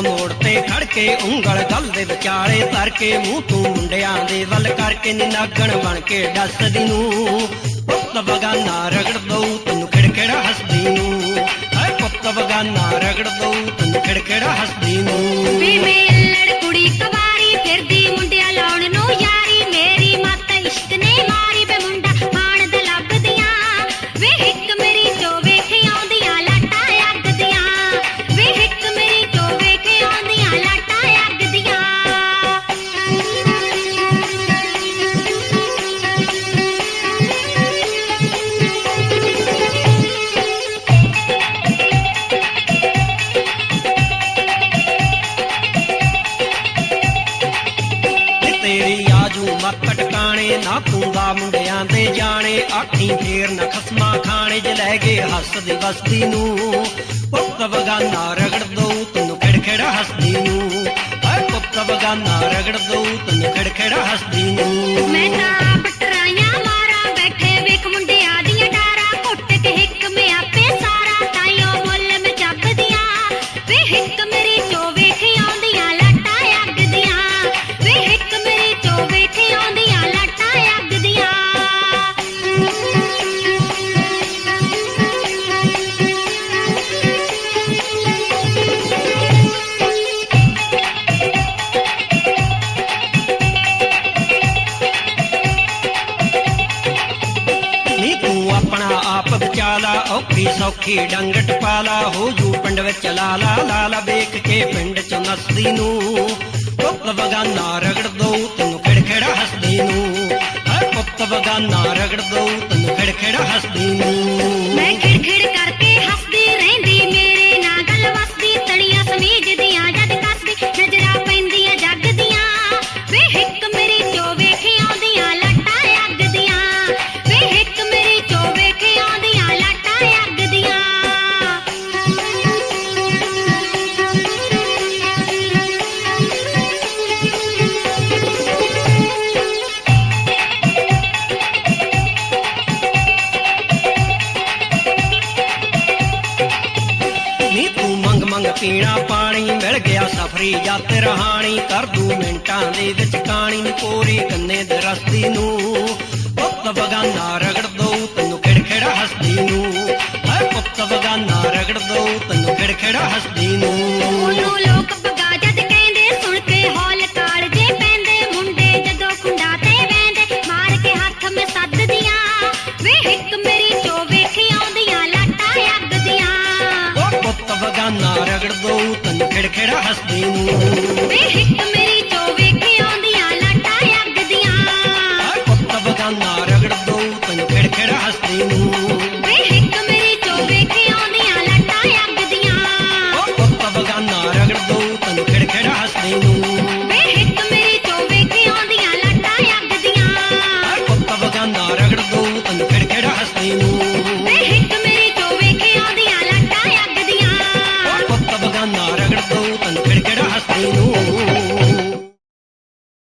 ਮੋੜ ਤੇ ਖੜ ਕੇ ਉਂਗਲ ਗੱਲ ਦੇ ਵਿਚਾਲੇ ਧਰ ਕੇ ਮੂੰਹ ਤੂੰ ਮੁੰਡਿਆਂ ਦੇ ਵੱਲ ਕਰਕੇ ਨਿਨਾਗਣ ਬਣ ਕੇ ਦੱਸਦੀ ਨੂੰ। ਪੁੱਤ ਬਗਾਨਾ ਰਗੜ ਦਊ, ਤੈਨੂੰ ਖਿੜਖਿੜ ਹੱਸਦੀ ਨੂੰ। ਹਾਏ ਪੁੱਤ ਬਗਾਨਾ ਰਗੜ ਦਊ, ਤੈਨੂੰ ਟਿਕਾਣੇ ਨਾ ਪੂੰਦਾ ਮੁੰਡਿਆਂ ਦੇ ਜਾਣੇ। ਆਖੀ ਫੇਰ ਨਾ ਖਸਮਾ ਖਾਣੇ ਚ ਲੈ ਗਏ ਹੱਸਦੀ ਬਸਦੀ ਨੂੰ। ਪੁੱਤ ਬਗਾਨਾ ਰਗੜ ਦਊ, ਤੈਨੂੰ ਖਿੜਖਿੜ ਹੱਸਦੀ ਨੂੰ। ਹਾਏ ਪੁੱਤ ਬਗਾਨਾ ਰਗੜ ਦਊ, ਤੈਨੂੰ ਖਿੜਖਿੜ ਹੱਸਦੀ ਨੂੰ। ਮੈਂ ਤਾਂ ਆਪਣਾ ਆਪ ਔਖੀ ਸੌਖੀ ਡੰਗ ਟਪਾਲਾ ਹੋ ਜੂ ਪਿੰਡ ਵਿੱਚ ਲਾਲਾ ਲਾਲਾ ਵੇਖ ਕੇ ਪਿੰਡ ਚ ਨਸਦੀ ਨੂੰ। ਪੁੱਤ ਬਗਾਨਾ ਰਗੜ ਦੋ ਤੈਨੂੰ ਖਿੜਖਿੜ ਹੱਸਦੀ ਨੂੰ। ਹਾਏ ਪੁੱਤ ਬਗਾਨਾ ਰਗੜ ਦੋ ਤੈਨੂੰ ਖਿੜਖਿੜ ਹੱਸਦੀ ਨੂੰ। ਮੈਂ ਖਿੜਖਿੜ ਕਰਕੇ ਪੀਣਾ ਪਾਣੀ, ਮਿਲ ਗਿਆ ਸਫਰੀ ਜੱਤ ਰਹਾਣੀ, ਕਰ ਦੂ ਮਿੰਟਾਂ ਦੇ ਵਿੱਚ ਕਾਣੀ ਨੀ ਕੰਨੇ ਦੇ ਨੂੰ। ਪੁੱਤ ਬਗਾਨਾ ਰਗੜ ਦਊ, ਤੈਨੂੰ ਖਿੜਖਿੜ ਹੱਸਦੀ ਨੂੰ। ਹਾਏ ਪੁੱਤ ਬਗਾਨਾ ਰਗੜ ਦਊ, ਤੈਨੂੰ ਖਿੜਖਿੜ ਹੱਸਦੀ ਨੂੰ। ਬਗਾਨਾ ਰਗੜ ਦਊ ਤਨ ਖਿੜਖਿੜ ਹੱਸਦੀ ਨੂੰ। ਵੇ ਹਿੱਕ ਮੇਰੀ